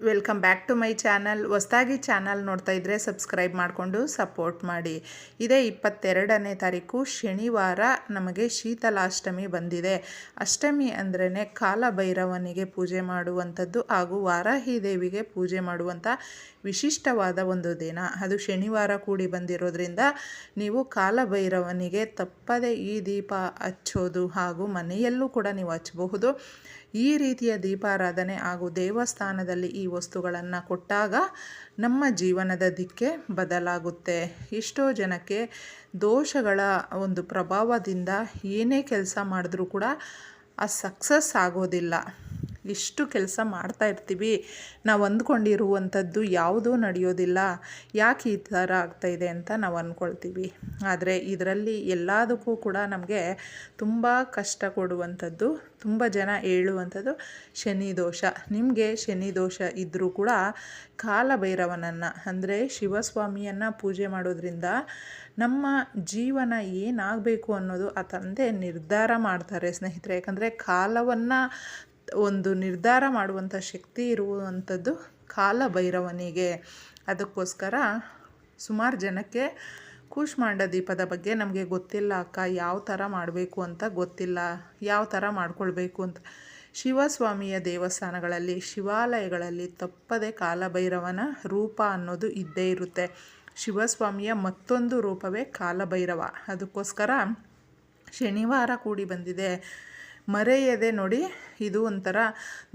Welcome back to my channel ಹೊಸ್ದಾಗಿ channel ನೋಡ್ತಾ ಇದ್ದರೆ ಸಬ್ಸ್ಕ್ರೈಬ್ ಮಾಡಿಕೊಂಡು ಸಪೋರ್ಟ್ ಮಾಡಿ. ಇದೇ ಇಪ್ಪತ್ತೆರಡನೇ ತಾರೀಕು ಶನಿವಾರ ನಮಗೆ ಶೀತಲಾಷ್ಟಮಿ ಬಂದಿದೆ. ಅಷ್ಟಮಿ ಅಂದ್ರೇ ಕಾಲಭೈರವನಿಗೆ ಪೂಜೆ ಮಾಡುವಂಥದ್ದು ಹಾಗೂ ವಾರಾಹಿ ದೇವಿಗೆ ಪೂಜೆ ಮಾಡುವಂಥ ವಿಶಿಷ್ಟವಾದ ಒಂದು ದಿನ. ಅದು ಶನಿವಾರ ಕೂಡಿ ಬಂದಿರೋದ್ರಿಂದ ನೀವು ಕಾಲಭೈರವನಿಗೆ ತಪ್ಪದೆ ಈ ದೀಪ ಹಚ್ಚೋದು ಹಾಗೂ ಮನೆಯಲ್ಲೂ ಕೂಡ ನೀವು ಹಚ್ಚಬಹುದು. ಈ ರೀತಿಯ ದೀಪಾರಾಧನೆ ಹಾಗೂ ದೇವಸ್ಥಾನದಲ್ಲಿ ಈ ವಸ್ತುಗಳನ್ನು ಕೊಟ್ಟಾಗ ನಮ್ಮ ಜೀವನದ ದಿಕ್ಕೆ ಬದಲಾಗುತ್ತೆ. ಎಷ್ಟೋ ಜನಕ್ಕೆ ದೋಷಗಳ ಒಂದು ಪ್ರಭಾವದಿಂದ ಏನೇ ಕೆಲಸ ಮಾಡಿದ್ರೂ ಕೂಡ ಆ ಸಕ್ಸಸ್ ಆಗೋದಿಲ್ಲ. ಎಷ್ಟು ಕೆಲಸ ಮಾಡ್ತಾ ಇರ್ತೀವಿ. ನಾವು ಅಂದ್ಕೊಂಡಿರುವಂಥದ್ದು ಯಾವುದೂ ನಡೆಯೋದಿಲ್ಲ. ಯಾಕೆ ಈ ಥರ ಆಗ್ತಾಯಿದೆ ಅಂತ ನಾವು ಅಂದ್ಕೊಳ್ತೀವಿ ಆದರೆ ಇದರಲ್ಲಿ ಎಲ್ಲದಕ್ಕೂ ಕೂಡ ನಮಗೆ ತುಂಬ ಕಷ್ಟ ಕೊಡುವಂಥದ್ದು, ತುಂಬ ಜನ ಹೇಳುವಂಥದ್ದು ಶನಿ ದೋಷ. ನಿಮಗೆ ಶನಿ ದೋಷ ಇದ್ದರೂ ಕೂಡ ಕಾಲಭೈರವನನ್ನು ಅಂದರೆ ಶಿವಸ್ವಾಮಿಯನ್ನು ಪೂಜೆ ಮಾಡೋದ್ರಿಂದ ನಮ್ಮ ಜೀವನ ಏನಾಗಬೇಕು ಅನ್ನೋದು ಆ ತಂದೆ ನಿರ್ಧಾರ ಮಾಡ್ತಾರೆ ಸ್ನೇಹಿತರೆ. ಯಾಕಂದರೆ ಕಾಲವನ್ನು ಒಂದು ನಿರ್ಧಾರ ಮಾಡುವಂಥ ಶಕ್ತಿ ಇರುವಂಥದ್ದು ಕಾಲಭೈರವನಿಗೆ. ಅದಕ್ಕೋಸ್ಕರ ಸುಮಾರು ಜನಕ್ಕೆ ಕೂಷ್ಮಾಂಡ ದೀಪದ ಬಗ್ಗೆ ನಮಗೆ ಗೊತ್ತಿಲ್ಲ, ಅಕ್ಕ, ಯಾವ ಥರ ಮಾಡಬೇಕು ಅಂತ ಗೊತ್ತಿಲ್ಲ, ಯಾವ ಥರ ಮಾಡ್ಕೊಳ್ಬೇಕು ಅಂತ. ಶಿವಸ್ವಾಮಿಯ ದೇವಸ್ಥಾನಗಳಲ್ಲಿ, ಶಿವಾಲಯಗಳಲ್ಲಿ ತಪ್ಪದೆ ಕಾಲಭೈರವನ ರೂಪ ಅನ್ನೋದು ಇದ್ದೇ ಇರುತ್ತೆ. ಶಿವಸ್ವಾಮಿಯ ಮತ್ತೊಂದು ರೂಪವೇ ಕಾಲಭೈರವ. ಅದಕ್ಕೋಸ್ಕರ ಶನಿವಾರ ಕೂಡಿ ಬಂದಿದೆ. ಮರೆಯದೆ ನೋಡಿ ಇದು ಒಂಥರ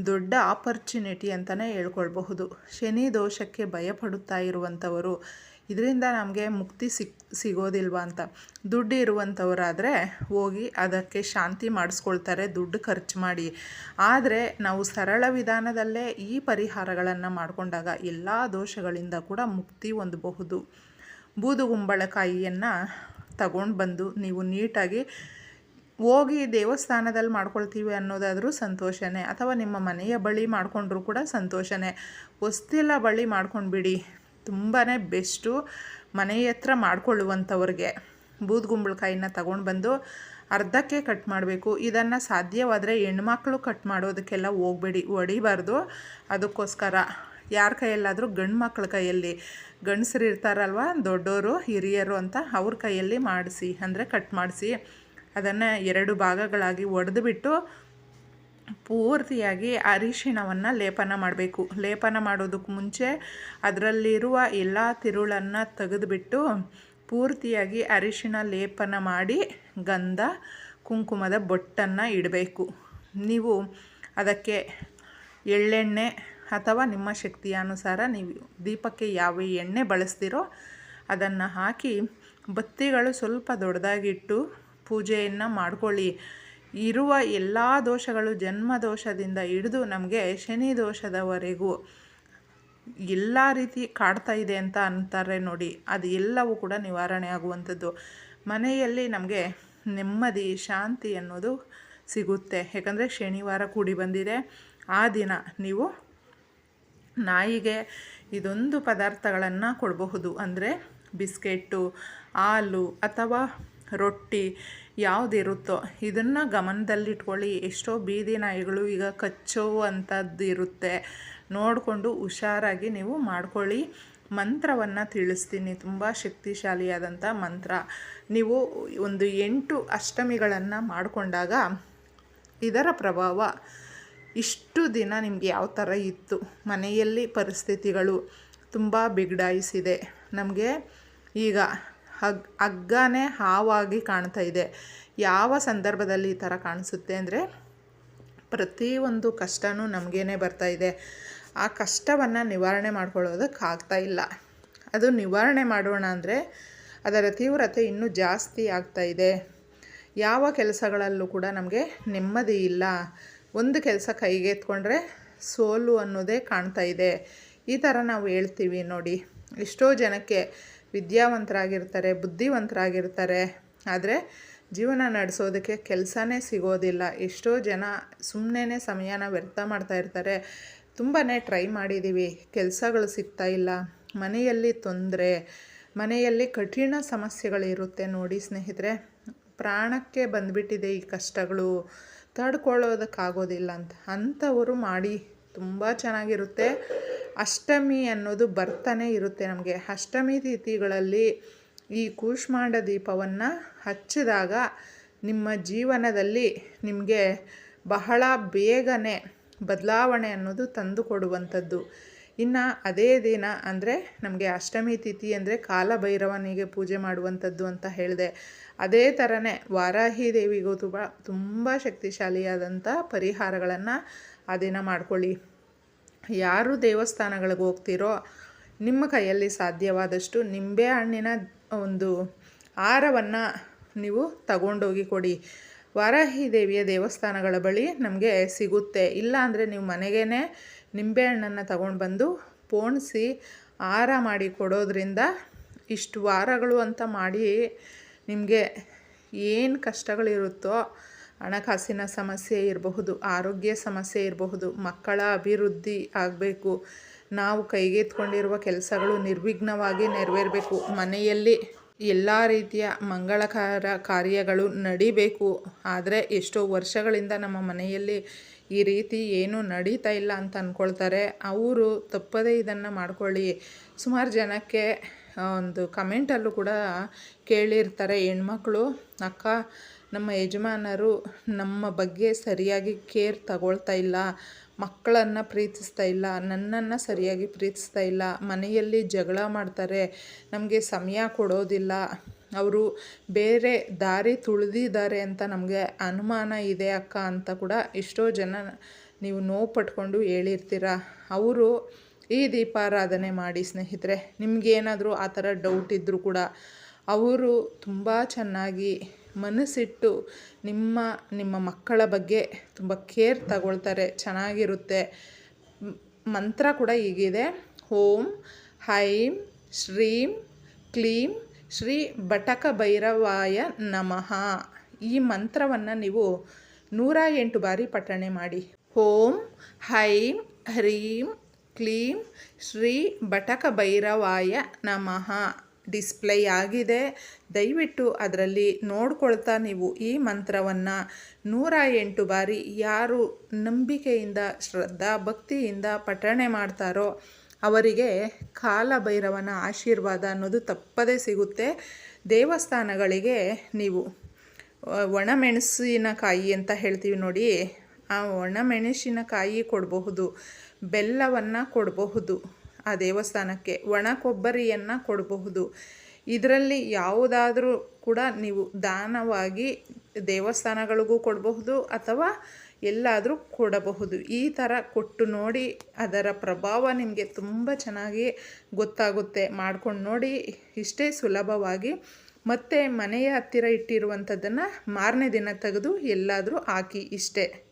ದೊಡ್ಡ ಆಪರ್ಚುನಿಟಿ ಅಂತಲೇ ಹೇಳ್ಕೊಳ್ಬಹುದು. ಶನಿ ದೋಷಕ್ಕೆ ಭಯಪಡುತ್ತಾ ಇರುವಂಥವರು, ಇದರಿಂದ ನಮಗೆ ಮುಕ್ತಿ ಸಿಕ್, ಸಿಗೋದಿಲ್ವ ಅಂತ. ದುಡ್ಡು ಇರುವಂಥವರಾದರೆ ಹೋಗಿ ಅದಕ್ಕೆ ಶಾಂತಿ ಮಾಡಿಸ್ಕೊಳ್ತಾರೆ, ದುಡ್ಡು ಖರ್ಚು ಮಾಡಿ. ಆದರೆ ನಾವು ಸರಳ ವಿಧಾನದಲ್ಲೇ ಈ ಪರಿಹಾರಗಳನ್ನು ಮಾಡಿಕೊಂಡಾಗ ಎಲ್ಲ ದೋಷಗಳಿಂದ ಕೂಡ ಮುಕ್ತಿ ಹೊಂದಬಹುದು. ಬೂದುಗುಂಬಳಕಾಯಿಯನ್ನು ತಗೊಂಡು ಬಂದು ನೀವು ನೀಟಾಗಿ ಹೋಗಿ ದೇವಸ್ಥಾನದಲ್ಲಿ ಮಾಡ್ಕೊಳ್ತೀವಿ ಅನ್ನೋದಾದರೂ ಸಂತೋಷನೇ. ಅಥವಾ ನಿಮ್ಮ ಮನೆಯ ಬಳಿ ಮಾಡಿಕೊಂಡ್ರೂ ಕೂಡ ಸಂತೋಷನೇ. ಹೊಸ್ತಿಲ್ಲ ಬಳಿ ಮಾಡ್ಕೊಂಡ್ಬಿಡಿ. ತುಂಬಾ ಬೆಸ್ಟು ಮನೆಯ ಹತ್ರ ಮಾಡಿಕೊಳ್ಳುವಂಥವ್ರಿಗೆ. ಬೂದ್ಗುಂಬಳಕಾಯಿನ ತಗೊಂಡು ಬಂದು ಅರ್ಧಕ್ಕೆ ಕಟ್ ಮಾಡಬೇಕು. ಇದನ್ನು ಸಾಧ್ಯವಾದರೆ ಹೆಣ್ಮಕ್ಳು ಕಟ್ ಮಾಡೋದಕ್ಕೆಲ್ಲ ಹೋಗಬೇಡಿ. ಹೊಡಿಬಾರ್ದು. ಅದಕ್ಕೋಸ್ಕರ ಯಾರ ಕೈಯಲ್ಲಾದರೂ ಗಂಡು ಮಕ್ಳ ಕೈಯಲ್ಲಿ. ಗಂಡಸರು ಇರ್ತಾರಲ್ವ? ದೊಡ್ಡವರು ಹಿರಿಯರು ಅಂತ ಅವ್ರ ಕೈಯಲ್ಲಿ ಮಾಡಿಸಿ. ಅಂದರೆ ಕಟ್ ಮಾಡಿಸಿ. ಅದನ್ನು ಎರಡು ಭಾಗಗಳಾಗಿ ಒಡೆದುಬಿಟ್ಟು ಪೂರ್ತಿಯಾಗಿ ಅರಿಶಿಣವನ್ನು ಲೇಪನ ಮಾಡಬೇಕು. ಲೇಪನ ಮಾಡೋದಕ್ಕೆ ಮುಂಚೆ ಅದರಲ್ಲಿರುವ ಎಲ್ಲ ತಿರುಳನ್ನು ತೆಗೆದುಬಿಟ್ಟು ಪೂರ್ತಿಯಾಗಿ ಅರಿಶಿಣ ಲೇಪನ ಮಾಡಿ ಗಂಧ ಕುಂಕುಮದ ಬೊಟ್ಟನ್ನು ಇಡಬೇಕು. ನೀವು ಅದಕ್ಕೆ ಎಳ್ಳೆಣ್ಣೆ ಅಥವಾ ನಿಮ್ಮ ಶಕ್ತಿಯ ಅನುಸಾರ ನೀವು ದೀಪಕ್ಕೆ ಯಾವ ಎಣ್ಣೆ ಬಳಸ್ತೀರೋ ಅದನ್ನು ಹಾಕಿ ಬತ್ತಿಗಳು ಸ್ವಲ್ಪ ದೊಡ್ಡದಾಗಿಟ್ಟು ಪೂಜೆಯನ್ನು ಮಾಡ್ಕೊಳ್ಳಿ. ಇರುವ ಎಲ್ಲ ದೋಷಗಳು ಜನ್ಮ ದೋಷದಿಂದ ಹಿಡಿದು ನಮಗೆ ಶನಿ ದೋಷದವರೆಗೂ ಎಲ್ಲ ರೀತಿ ಕಾಡ್ತಾ ಇದೆ ಅಂತ ಅಂತಾರೆ ನೋಡಿ. ಅದು ಎಲ್ಲವೂ ಕೂಡ ನಿವಾರಣೆ ಆಗುವಂಥದ್ದು. ಮನೆಯಲ್ಲಿ ನಮಗೆ ನೆಮ್ಮದಿ, ಶಾಂತಿ ಅನ್ನೋದು ಸಿಗುತ್ತೆ. ಯಾಕಂದರೆ ಶನಿವಾರ ಕೂಡಿ ಬಂದಿದೆ. ಆ ದಿನ ನೀವು ನಾಯಿಗೆ ಇದೊಂದು ಪದಾರ್ಥಗಳನ್ನು ಕೊಡಬಹುದು. ಅಂದರೆ ಬಿಸ್ಕೆಟ್ಟು, ಹಾಲು ಅಥವಾ ರೊಟ್ಟಿ ಯಾವುದಿರುತ್ತೋ ಇದನ್ನು ಗಮನದಲ್ಲಿಟ್ಕೊಳ್ಳಿ. ಎಷ್ಟೋ ಬೀದಿ ನಾಯಿಗಳು ಈಗ ಕಚ್ಚುವಂಥದ್ದು ಇರುತ್ತೆ. ನೋಡಿಕೊಂಡು ಹುಷಾರಾಗಿ ನೀವು ಮಾಡ್ಕೊಳ್ಳಿ. ಮಂತ್ರವನ್ನು ತಿಳಿಸ್ತೀನಿ. ತುಂಬ ಶಕ್ತಿಶಾಲಿಯಾದಂಥ ಮಂತ್ರ. ನೀವು ಒಂದು ಎಂಟು ಅಷ್ಟಮಿಗಳನ್ನು ಮಾಡಿಕೊಂಡಾಗ ಇದರ ಪ್ರಭಾವ ಇಷ್ಟು ದಿನ ನಿಮಗೆ ಯಾವ ಥರ ಇತ್ತು? ಮನೆಯಲ್ಲಿ ಪರಿಸ್ಥಿತಿಗಳು ತುಂಬ ಬಿಗಡಾಯಿಸಿದೆ. ನಮಗೆ ಈಗ ಹಗ್, ಹಗ್ಗನೇ ಹಾವಾಗಿ ಕಾಣ್ತಾ ಇದೆ. ಯಾವ ಸಂದರ್ಭದಲ್ಲಿ ಈ ಥರ ಕಾಣಿಸುತ್ತೆ ಅಂದರೆ ಪ್ರತಿಯೊಂದು ಕಷ್ಟವೂ ನಮಗೇನೆ ಬರ್ತಾ ಇದೆ. ಆ ಕಷ್ಟವನ್ನು ನಿವಾರಣೆ ಮಾಡ್ಕೊಳ್ಳೋದಕ್ಕೆ ಆಗ್ತಾ ಇಲ್ಲ. ಅದು ನಿವಾರಣೆ ಮಾಡೋಣ ಅಂದರೆ ಅದರ ತೀವ್ರತೆ ಇನ್ನೂ ಜಾಸ್ತಿ ಆಗ್ತಾ ಇದೆ. ಯಾವ ಕೆಲಸಗಳಲ್ಲೂ ಕೂಡ ನಮಗೆ ನೆಮ್ಮದಿ ಇಲ್ಲ. ಒಂದು ಕೆಲಸ ಕೈಗೆತ್ಕೊಂಡ್ರೆ ಸೋಲು ಅನ್ನೋದೇ ಕಾಣ್ತಾ ಇದೆ. ಈ ಥರ ನಾವು ಹೇಳ್ತೀವಿ ನೋಡಿ. ಎಷ್ಟೋ ಜನಕ್ಕೆ ವಿದ್ಯಾವಂತರಾಗಿರ್ತಾರೆ, ಬುದ್ಧಿವಂತರಾಗಿರ್ತಾರೆ. ಆದರೆ ಜೀವನ ನಡೆಸೋದಕ್ಕೆ ಕೆಲಸನೇ ಸಿಗೋದಿಲ್ಲ. ಎಷ್ಟೋ ಜನ ಸುಮ್ಮನೆ ಸಮಯನ ವ್ಯರ್ಥ ಮಾಡ್ತಾ ಇರ್ತಾರೆ. ತುಂಬಾ ಟ್ರೈ ಮಾಡಿದ್ದೀವಿ ಕೆಲಸಗಳು ಸಿಗ್ತಾ ಇಲ್ಲ. ಮನೆಯಲ್ಲಿ ತೊಂದರೆ, ಮನೆಯಲ್ಲಿ ಕಠಿಣ ಸಮಸ್ಯೆಗಳಿರುತ್ತೆ ನೋಡಿ ಸ್ನೇಹಿತರೆ. ಪ್ರಾಣಕ್ಕೆ ಬಂದುಬಿಟ್ಟಿದೆ ಈ ಕಷ್ಟಗಳು. ತಡ್ಕೊಳ್ಳೋದಕ್ಕಾಗೋದಿಲ್ಲ ಅಂತ. ಅಂಥವರು ಮಾಡಿ ತುಂಬ ಚೆನ್ನಾಗಿರುತ್ತೆ. ಅಷ್ಟಮಿ ಅನ್ನೋದು ಬರ್ತಾನೆ ಇರುತ್ತೆ ನಮಗೆ. ಅಷ್ಟಮಿ ತಿಥಿಗಳಲ್ಲಿ ಈ ಕೂಷ್ಮಾಂಡ ದೀಪವನ್ನು ಹಚ್ಚಿದಾಗ ನಿಮ್ಮ ಜೀವನದಲ್ಲಿ ನಿಮಗೆ ಬಹಳ ಬೇಗನೆ ಬದಲಾವಣೆ ಅನ್ನೋದು ತಂದು ಕೊಡುವಂಥದ್ದು. ಇನ್ನು ಅದೇ ದಿನ ಅಂದರೆ ನಮಗೆ ಅಷ್ಟಮಿ ತಿಥಿ ಅಂದರೆ ಕಾಲಭೈರವನಿಗೆ ಪೂಜೆ ಮಾಡುವಂಥದ್ದು ಅಂತ ಹೇಳಿದೆ. ಅದೇ ಥರನೇ ವಾರಾಹಿ ದೇವಿಗೂ ತುಂಬ ತುಂಬ ಶಕ್ತಿಶಾಲಿಯಾದಂಥ ಪರಿಹಾರಗಳನ್ನು ಆ ದಿನ ಮಾಡ್ಕೊಳ್ಳಿ. ಯಾರು ದೇವಸ್ಥಾನಗಳಿಗೆ ಹೋಗ್ತೀರೋ ನಿಮ್ಮ ಕೈಯಲ್ಲಿ ಸಾಧ್ಯವಾದಷ್ಟು ನಿಂಬೆ ಹಣ್ಣಿನ ಒಂದು ಆಹಾರವನ್ನು ನೀವು ತಗೊಂಡೋಗಿ ಕೊಡಿ. ವಾರಾಹಿ ದೇವಿಯ ದೇವಸ್ಥಾನಗಳ ಬಳಿ ನಮಗೆ ಸಿಗುತ್ತೆ. ಇಲ್ಲ ಅಂದರೆ ನೀವು ಮನೆಗೇ ನಿಂಬೆಹಣ್ಣನ್ನು ತಗೊಂಡು ಬಂದು ಪೋಣಿಸಿ ಹಾರ ಮಾಡಿ ಕೊಡೋದ್ರಿಂದ ಇಷ್ಟು ವಾರಗಳು ಅಂತ ಮಾಡಿ ನಿಮಗೆ ಏನು ಕಷ್ಟಗಳಿರುತ್ತೋ ಹಣಕಾಸಿನ ಸಮಸ್ಯೆ ಇರಬಹುದು, ಆರೋಗ್ಯ ಸಮಸ್ಯೆ ಇರಬಹುದು, ಮಕ್ಕಳ ಅಭಿವೃದ್ಧಿ ಆಗಬೇಕು. ನಾವು ಕೈಗೆತ್ಕೊಂಡಿರುವ ಕೆಲಸಗಳು ನಿರ್ವಿಘ್ನವಾಗಿ ನೆರವೇರಬೇಕು. ಮನೆಯಲ್ಲಿ ಎಲ್ಲ ರೀತಿಯ ಮಂಗಳಕಾರ ಕಾರ್ಯಗಳು ನಡಿಬೇಕು. ಆದರೆ ಎಷ್ಟೋ ವರ್ಷಗಳಿಂದ ನಮ್ಮ ಮನೆಯಲ್ಲಿ ಈ ರೀತಿ ಏನೂ ನಡೀತಾ ಇಲ್ಲ ಅಂತ ಅಂದ್ಕೊಳ್ತಾರೆ ಅವರು ತಪ್ಪದೇ ಇದನ್ನು ಮಾಡ್ಕೊಳ್ಳಿ. ಸುಮಾರು ಜನಕ್ಕೆ ಒಂದು ಕಮೆಂಟಲ್ಲೂ ಕೂಡ ಕೇಳಿರ್ತಾರೆ. ಹೆಣ್ಮಕ್ಳು, ಅಕ್ಕ ನಮ್ಮ ಯಜಮಾನರು ನಮ್ಮ ಬಗ್ಗೆ ಸರಿಯಾಗಿ ಕೇರ್ ತಗೊಳ್ತಾ ಇಲ್ಲ, ಮಕ್ಕಳನ್ನು ಪ್ರೀತಿಸ್ತಾ ಇಲ್ಲ, ನನ್ನನ್ನು ಸರಿಯಾಗಿ ಪ್ರೀತಿಸ್ತಾ ಇಲ್ಲ, ಮನೆಯಲ್ಲಿ ಜಗಳ ಮಾಡ್ತಾರೆ, ನಮಗೆ ಸಮಯ ಕೊಡೋದಿಲ್ಲ, ಅವರು ಬೇರೆ ದಾರಿ ತುಳಿದಿದ್ದಾರೆ ಅಂತ ನಮಗೆ ಅನುಮಾನ ಇದೆ ಅಕ್ಕ ಅಂತ ಕೂಡ ಎಷ್ಟೋ ಜನ ನೀವು ನೋವು ಪಟ್ಕೊಂಡು ಹೇಳಿರ್ತೀರ. ಅವರು ಈ ದೀಪಾರಾಧನೆ ಮಾಡಿ ಸ್ನೇಹಿತರೆ, ನಿಮಗೇನಾದರೂ ಆ ಥರ ಡೌಟ್ ಇದ್ದರೂ ಕೂಡ, ಅವರು ತುಂಬ ಚೆನ್ನಾಗಿ ಮನಸ್ಸಿಟ್ಟು ನಿಮ್ಮ ನಿಮ್ಮ ಮಕ್ಕಳ ಬಗ್ಗೆ ತುಂಬ ಕೇರ್ ತಗೊಳ್ತಾರೆ, ಚೆನ್ನಾಗಿರುತ್ತೆ. ಮಂತ್ರ ಕೂಡ ಹೀಗಿದೆ. ಓಂ, ಹೈಂ, ಶ್ರೀಂ, ಕ್ಲೀಂ, ಶ್ರೀ ಬಟಕ ಭೈರವಾಯ ನಮಃ. ಈ ಮಂತ್ರವನ್ನು ನೀವು ನೂರ ಎಂಟು ಬಾರಿ ಪಠಣೆ ಮಾಡಿ. ಓಂ, ಹೈಂ, ಹ್ರೀಂ, ಕ್ಲೀಂ, ಶ್ರೀ ಬಟಕ ಭೈರವಾಯ ನಮಃ. ಡಿಸ್ಪ್ಲೇ ಆಗಿದೆ. ದಯವಿಟ್ಟು ಅದರಲ್ಲಿ ನೋಡ್ಕೊಳ್ತಾ ನೀವು ಈ ಮಂತ್ರವನ್ನು ನೂರ ಎಂಟು ಬಾರಿ ಯಾರು ನಂಬಿಕೆಯಿಂದ, ಶ್ರದ್ಧಾ ಭಕ್ತಿಯಿಂದ ಪಠಣೆ ಮಾಡ್ತಾರೋ ಅವರಿಗೆ ಕಾಲಭೈರವನ ಆಶೀರ್ವಾದ ಅನ್ನೋದು ತಪ್ಪದೇ ಸಿಗುತ್ತೆ. ದೇವಸ್ಥಾನಗಳಿಗೆ ನೀವು ಒಣಮೆಣಸಿನಕಾಯಿ ಅಂತ ಹೇಳ್ತೀವಿ ನೋಡಿ, ಆ ಒಣಮೆಣಸಿನಕಾಯಿ ಕೊಡಬಹುದು, ಬೆಲ್ಲವನ್ನು ಕೊಡಬಹುದು. ಆ ದೇವಸ್ಥಾನಕ್ಕೆ ಒಣ ಕೊಬ್ಬರಿಯನ್ನು ಕೊಡಬಹುದು. ಇದರಲ್ಲಿ ಯಾವುದಾದರೂ ಕೂಡ ನೀವು ದಾನವಾಗಿ ದೇವಸ್ಥಾನಗಳಿಗೂ ಕೊಡಬಹುದು ಅಥವಾ ಎಲ್ಲಾದರೂ ಕೊಡಬಹುದು. ಈ ಥರ ಕೊಟ್ಟು ನೋಡಿ ಅದರ ಪ್ರಭಾವ ನಿಮಗೆ ತುಂಬ ಚೆನ್ನಾಗಿ ಗೊತ್ತಾಗುತ್ತೆ. ಮಾಡ್ಕೊಂಡು ನೋಡಿ ಇಷ್ಟೇ ಸುಲಭವಾಗಿ. ಮತ್ತೆ ಮನೆಯ ಹತ್ತಿರ ಇಟ್ಟಿರುವಂಥದ್ದನ್ನು ಮಾರನೇ ದಿನ ತೆಗೆದು ಎಲ್ಲಾದರೂ ಹಾಕಿ ಇಷ್ಟೇ.